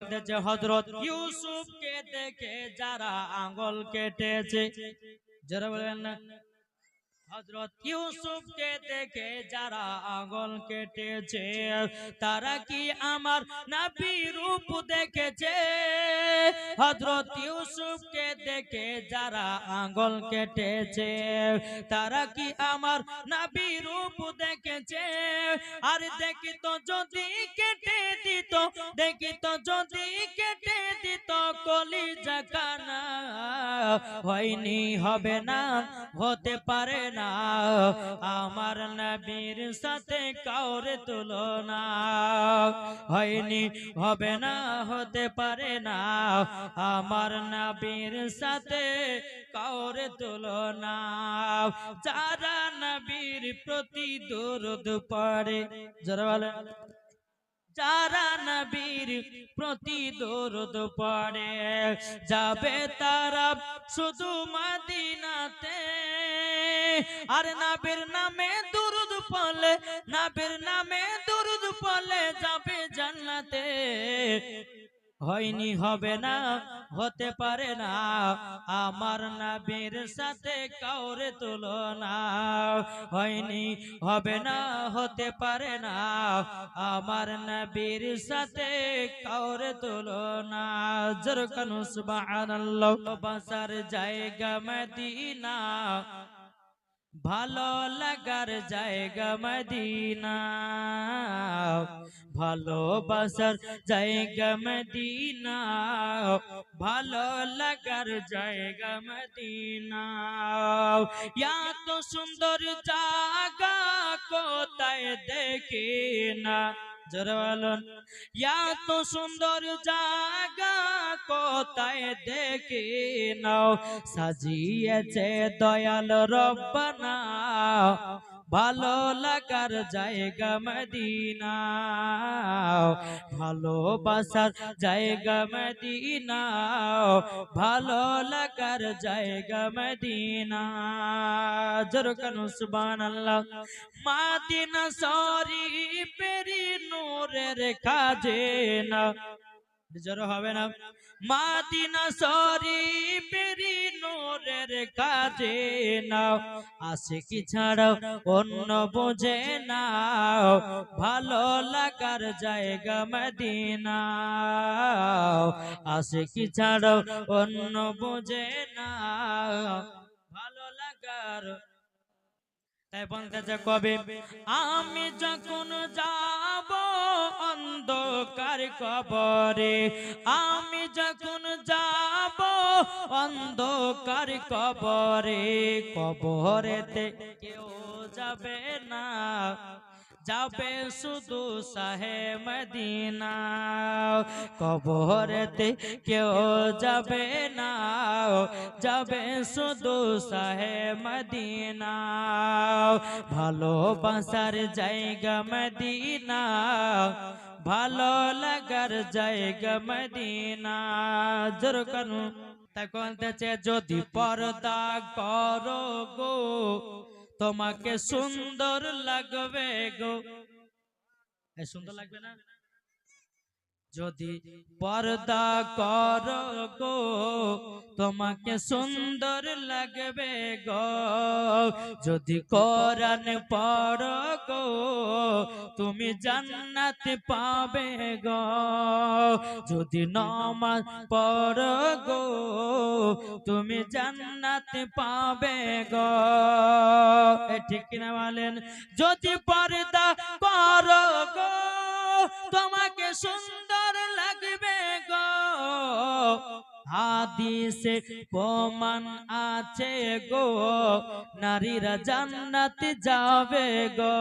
যে হজরত ইউসুফকে দেখে যারা আঙ্গল কেটেছে যারা বলেন না। হজরত ইউসুফকে দেখে যারা আঙ্গল কেটেছে, তারা কি আমার নাবি রূপ দেখেছে? হজরত ইউসুফকে দেখে যারা আঙ্গল কেটেছে, তারা কি আমার নাবি রূপ দেখেছে। আর দেখি তো যদি কেটে দিত, দেখি তো যদি কেটে দিত কলি জাকানা হয়নি, হবে না, হতে পারে না। আমার নবীর সাথে তুলনা। হয়নি, হবে না, হতে পারে না। আমার নবীর সাথে কাউরে তুলনা যারা নবীর প্রতি দরুদ পড়ে যারা বলে যারা নবীর প্রতি দরুদ পড়ে, যাবে তারা শুধু মদিনাতে। আর নবীর নামে দরুদ পড়লে, নবীর নামে দরুদ পড়লে যাবে জান্নাতে। হয়নি, হবে না। হতে পারে না। আমার নাবির সাথে কাউরে তুলনা হয়নি, হবে না, হতে পারে না। আমার নবীর সাথে কাউরে তুলনা। বা সুবহানাল্লাহ। বাসার জায়গা মদিনা। ভালো লাগার জায়গা মদিনা। ভালোবাসার জায়গা মদিনা। ভালো লাগার জায়গা মদিনা। এত সুন্দর জায়গা কোথায় দেখি না। সুন্দর জায়গা কোথায় দেখি নাও সাজিয়েছে দয়াল রব্বানা। ভালো লাগার জায়গা মদিনা। ভালোবাসার জায়গা মদিনা ভালো লাগার জায়গা মদিনা। জরকানু সুবহানাল্লাহ। মাদিনা সরি পেরি নূরের খাজেনা। জোর হবে না। মাদিনা সরি পেরি নূরের কাজে নাও আসে কি ছাড়াও অন্য বোঝে না ভালো লাগার জায়গা মদিনা আসে কি ছাড়াও অন্য বোঝে না ভালো লাগার। তাই বলতেছে কবে, আমি যখন যাব অন্ধকার কবরে। আমি যখন যাব অন্ধকার কবরে কবরেতে কেউ যাবে না। যাবে শুধু সাহে মদিনা, কবরেতে কেউ যাবে না, যাবে শুধু সাহে মদিনা। ভালোবাসার জায়গা মদিনা, ভালো লাগার জায়গা মদিনা। জোর করু তখন যদি পর্দা করো গো তোমাকে সুন্দর লাগবে গো। সুন্দর লাগবে না? যদি পর্দা কর গো, তোমাকে সুন্দর লাগবে গো। যদি কোরআন পড় গো, তুমি জান্নাত পাবে গো। যদি নমাজ পড় গো, তুমি জান্নাত পাবে গো। ঠিক কিনা বলেন? যদি পর্দা কর গো, তোমাকে সুন্দর লাগবে গো। হাদিসে প্রমাণ আছে গো। নারীরা জান্নাত যাবে গো।